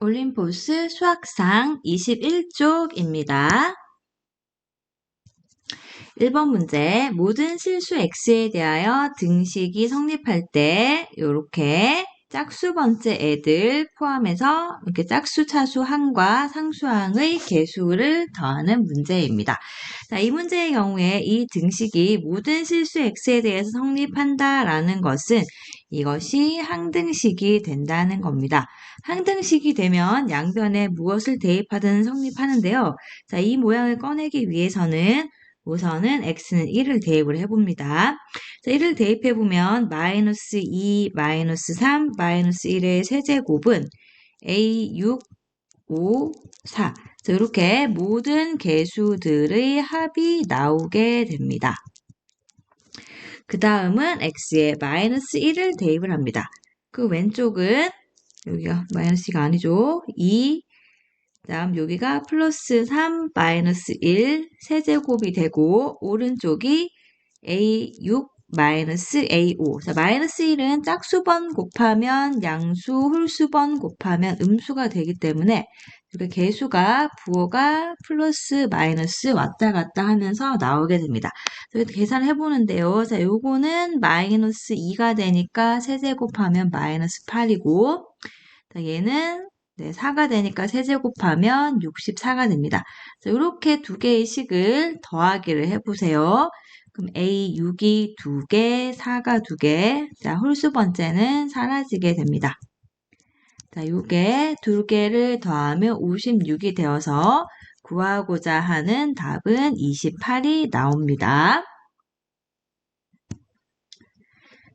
올림포스 수학상 21쪽입니다. 1번 문제 모든 실수 x에 대하여 등식이 성립할 때 이렇게 짝수 번째 애들 포함해서 이렇게 짝수 차수 항과 상수항의 개수를 더하는 문제입니다. 자, 이 문제의 경우에 이 등식이 모든 실수 x에 대해서 성립한다라는 것은 이것이 항등식이 된다는 겁니다. 항등식이 되면 양변에 무엇을 대입하든 성립하는데요. 자, 이 모양을 꺼내기 위해서는 우선은 x는 1을 대입을 해봅니다. 자, 1을 대입해보면 마이너스 2, 마이너스 3, 마이너스 1의 세제곱은 a 6, 5, 4. 자, 이렇게 모든 개수들의 합이 나오게 됩니다. 그 다음은 x에 마이너스 1을 대입을 합니다. 그 왼쪽은 여기가 마이너스 가 아니죠. 2, 다음 여기가 플러스 3 마이너스 1 세제곱이 되고 오른쪽이 a6 마이너스 a5 자, 마이너스 1은 짝수번 곱하면 양수 홀수번 곱하면 음수가 되기 때문에 이렇게 개수가 부호가 플러스 마이너스 왔다 갔다 하면서 나오게 됩니다. 그래서 계산을 해보는데요. 자, 요거는 마이너스 2가 되니까 세제곱하면 마이너스 8이고 자, 얘는 네, 4가 되니까 세제곱하면 64가 됩니다. 이렇게 두 개의 식을 더하기를 해보세요. 그럼 A 6이 2개, 4가 2개, 자, 홀수 번째는 사라지게 됩니다. 자, 요게 두 개를 더하면 56이 되어서 구하고자 하는 답은 28이 나옵니다.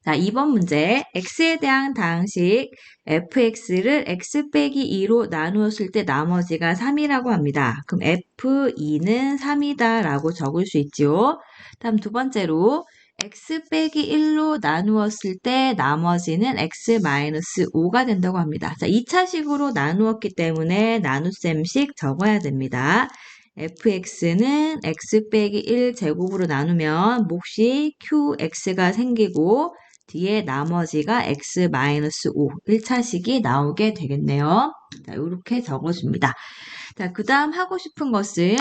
자, 2번 문제. x에 대한 다항식 fx를 x 빼기 2로 나누었을 때 나머지가 3이라고 합니다. 그럼 f2는 3이다 라고 적을 수 있죠. 다음 두 번째로 x 빼기 1로 나누었을 때 나머지는 x-5가 된다고 합니다. 자, 2차식으로 나누었기 때문에 나눗셈식 적어야 됩니다. fx는 x 빼기 1 제곱으로 나누면 몫이 qx가 생기고 뒤에 나머지가 x-5 1차식이 나오게 되겠네요. 자, 이렇게 적어줍니다. 자, 그 다음 하고 싶은 것은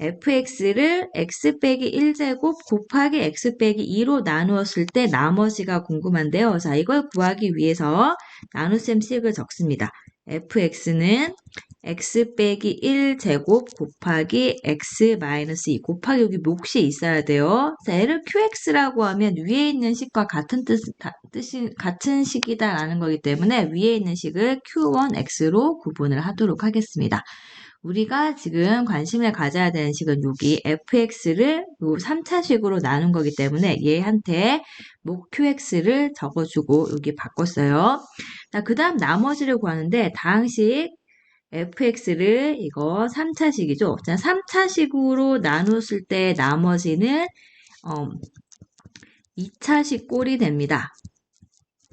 fx를 x 빼기 1제곱 곱하기 x 빼기 2로 나누었을 때 나머지가 궁금한데요. 자, 이걸 구하기 위해서 나눗셈 식을 적습니다. fx는 x 빼기 1 제곱 곱하기 x 마이너스 2 곱하기 여기 몫이 있어야 돼요. 자, 얘를 qx라고 하면 위에 있는 식과 같은 뜻, 뜻이, 같은 식이다라는 거기 때문에 위에 있는 식을 q1x로 구분을 하도록 하겠습니다. 우리가 지금 관심을 가져야 되는 식은 여기 fx를 요 3차식으로 나눈 거기 때문에 얘한테 목 qx를 적어주고 여기 바꿨어요. 자, 그 다음 나머지를 구하는데 다항식 fx를 이거 3차식이죠. 자, 3차식으로 나눴을 때 나머지는 어, 2차식 꼴이 됩니다.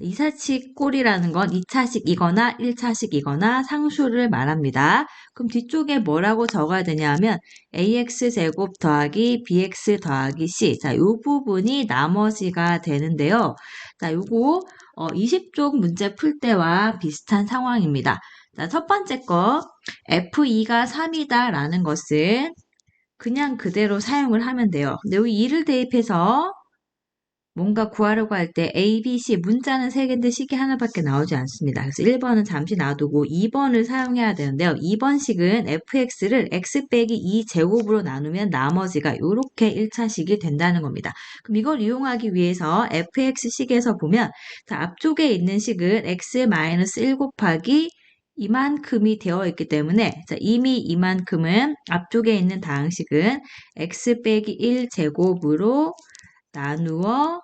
2차식 꼴이라는 건 2차식이거나 1차식이거나 상수를 말합니다. 그럼 뒤쪽에 뭐라고 적어야 되냐면 ax제곱 더하기 bx 더하기 c 자, 이 부분이 나머지가 되는데요. 자, 요거 어, 20쪽 문제 풀 때와 비슷한 상황입니다. 자, 첫 번째 거 F2가 3이다 라는 것은 그냥 그대로 사용을 하면 돼요. 근데 여기 2를 대입해서 뭔가 구하려고 할 때 A, B, C 문자는 세 개인데 식이 하나밖에 나오지 않습니다. 그래서 1번은 잠시 놔두고 2번을 사용해야 되는데요. 2번 식은 fx를 x 빼기 2 제곱으로 나누면 나머지가 이렇게 1차식이 된다는 겁니다. 그럼 이걸 이용하기 위해서 fx식에서 보면 자, 앞쪽에 있는 식은 x-1 곱하기 이만큼이 되어 있기 때문에 자, 이미 이만큼은 앞쪽에 있는 다항식은 x 빼기 1 제곱으로 나누어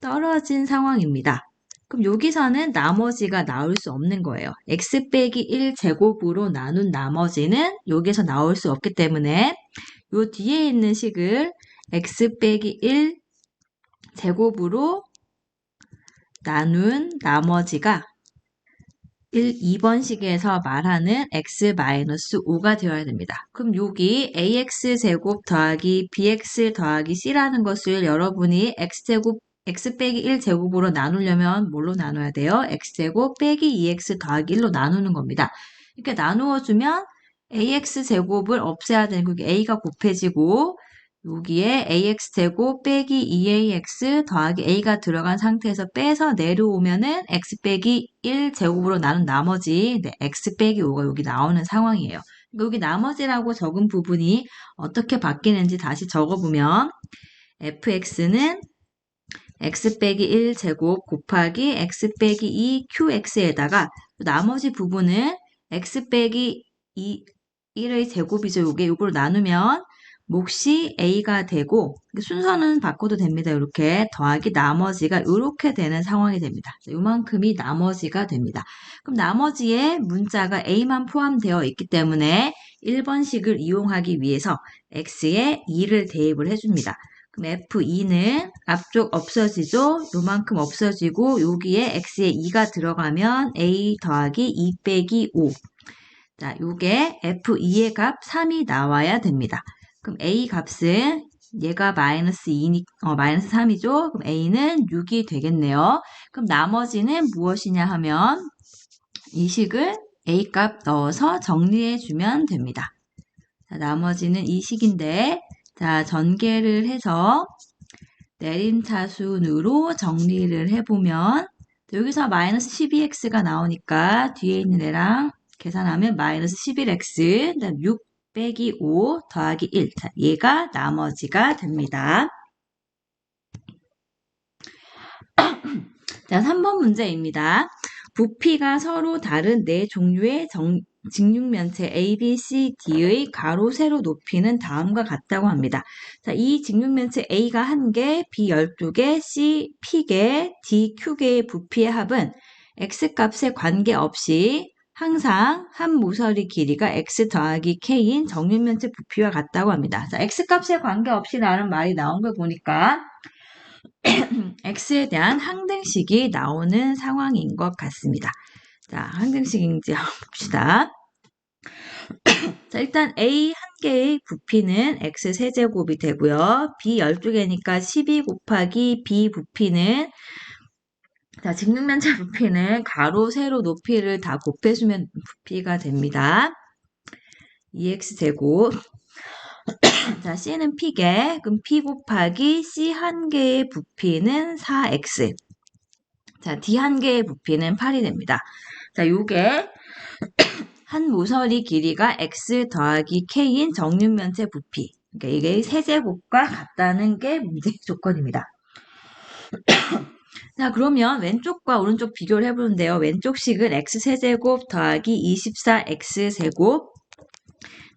떨어진 상황입니다. 그럼 여기서는 나머지가 나올 수 없는 거예요. x 빼기 1 제곱으로 나눈 나머지는 여기서 나올 수 없기 때문에 요 뒤에 있는 식을 x 빼기 1 제곱으로 나눈 나머지가 1, 2번 식에서 말하는 x-5가 되어야 됩니다. 그럼 여기 ax-제곱 더하기 bx 더하기 c라는 것을 여러분이 x제곱 x 빼기 1제곱으로 나누려면 뭘로 나눠야 돼요? x제곱 빼기 2x 더하기 1로 나누는 겁니다. 이렇게 나누어 주면 ax 제곱을 없애야 되고 a가 곱해지고 여기에 ax 제곱 빼기 2ax 더하기 a가 들어간 상태에서 빼서 내려오면은 x 빼기 1 제곱으로 나눈 나머지 네, x 빼기 5가 여기 나오는 상황이에요. 여기 나머지라고 적은 부분이 어떻게 바뀌는지 다시 적어보면 fx는 x 빼기 1 제곱 곱하기 x 빼기 2 qx에다가 나머지 부분은 x 빼기 2 1의 제곱이죠. 요게 요걸 나누면 몫이 a가 되고 순서는 바꿔도 됩니다. 이렇게 더하기 나머지가 이렇게 되는 상황이 됩니다. 요만큼이 나머지가 됩니다. 그럼 나머지에 문자가 a만 포함되어 있기 때문에 1번식을 이용하기 위해서 x에 2를 대입을 해줍니다. 그럼 F2는 앞쪽 없어지죠? 요만큼 없어지고 여기에 X에 2가 들어가면 A 더하기 2 빼기 5. 자, 요게 F2의 값 3이 나와야 됩니다. 그럼 A 값은 얘가 마이너스 2니, 어, 마이너스 3이죠? 그럼 A는 6이 되겠네요. 그럼 나머지는 무엇이냐 하면 이 식을 A 값 넣어서 정리해 주면 됩니다. 자, 나머지는 이 식인데 자, 전개를 해서 내림차순으로 정리를 해보면 여기서 마이너스 12x가 나오니까 뒤에 있는 애랑 계산하면 마이너스 11x 그다음 6 빼기 5 더하기 1 자, 얘가 나머지가 됩니다. 자, 3번 문제입니다. 부피가 서로 다른 네 종류의 정, 직육면체 A, B, C, D의 가로, 세로 높이는 다음과 같다고 합니다. 자, 이 직육면체 A가 1개, B 12개, C P개, D Q개의 부피의 합은 X값에 관계없이 항상 한 모서리 길이가 X 더하기 K인 정육면체 부피와 같다고 합니다. 자, X값에 관계없이 라는 말이 나온 걸 보니까 X에 대한 항등식이 나오는 상황인 것 같습니다. 자, 항등식인지 한번 봅시다. 자, 일단 A 한 개의 부피는 X 세제곱이 되고요. B 12개니까 12 곱하기 B 부피는 자, 직육면체 부피는 가로, 세로 높이를 다 곱해주면 부피가 됩니다. 2x 제곱. 자, C는 P개. 그럼 P 곱하기 C 한 개의 부피는 4x. 자, D 한 개의 부피는 8이 됩니다. 자, 요게 한 모서리 길이가 x 더하기 k인 정육면체 부피. 그러니까 이게 세제곱과 같다는 게 문제 조건입니다. 자, 그러면 왼쪽과 오른쪽 비교를 해보는데요. 왼쪽 식은 x세제곱 더하기 24x세곱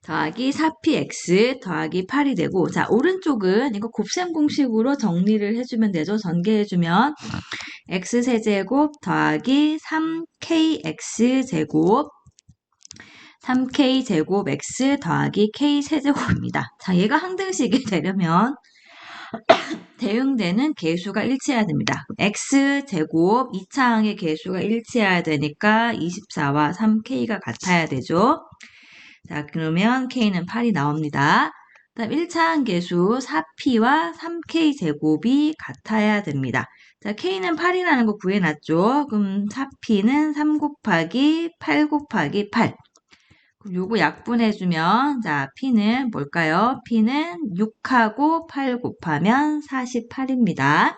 더하기 4px 더하기 8이 되고 자 오른쪽은 이거 곱셈 공식으로 정리를 해주면 되죠. 전개해주면 x세제곱 더하기 3kx제곱 3k제곱 x 더하기 k세제곱입니다. 자 얘가 항등식이 되려면 대응되는 개수가 일치해야 됩니다. x제곱 2차항의 개수가 일치해야 되니까 24와 3k가 같아야 되죠. 자, 그러면 K는 8이 나옵니다. 다음 1차항 계수 4P와 3K 제곱이 같아야 됩니다. 자, K는 8이라는 거 구해놨죠. 그럼 4P는 3 곱하기 8 곱하기 8. 요거 약분해주면, 자, P는 뭘까요? P는 6하고 8 곱하면 48입니다.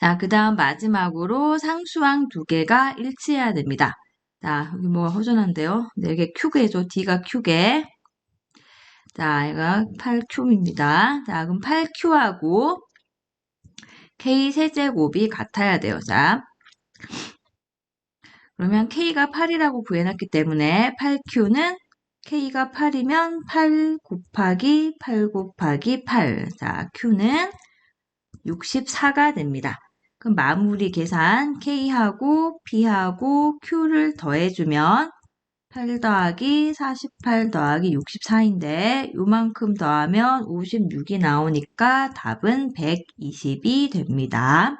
자, 그 다음 마지막으로 상수항 두 개가 일치해야 됩니다. 자, 여기 뭐가 허전한데요? 네, 이게 큐게죠. D가 큐게. 자, 얘가 8큐입니다. 자, 그럼 8큐하고 K 세제곱이 같아야 돼요. 자, 그러면 K가 8이라고 구해놨기 때문에 8Q는 K가 8이면 8 곱하기 8 곱하기 8. 자, Q는 64가 됩니다. 그럼 마무리 계산 K하고 B하고 Q를 더해주면 8 더하기 48 더하기 64인데 요만큼 더하면 56이 나오니까 답은 120이 됩니다.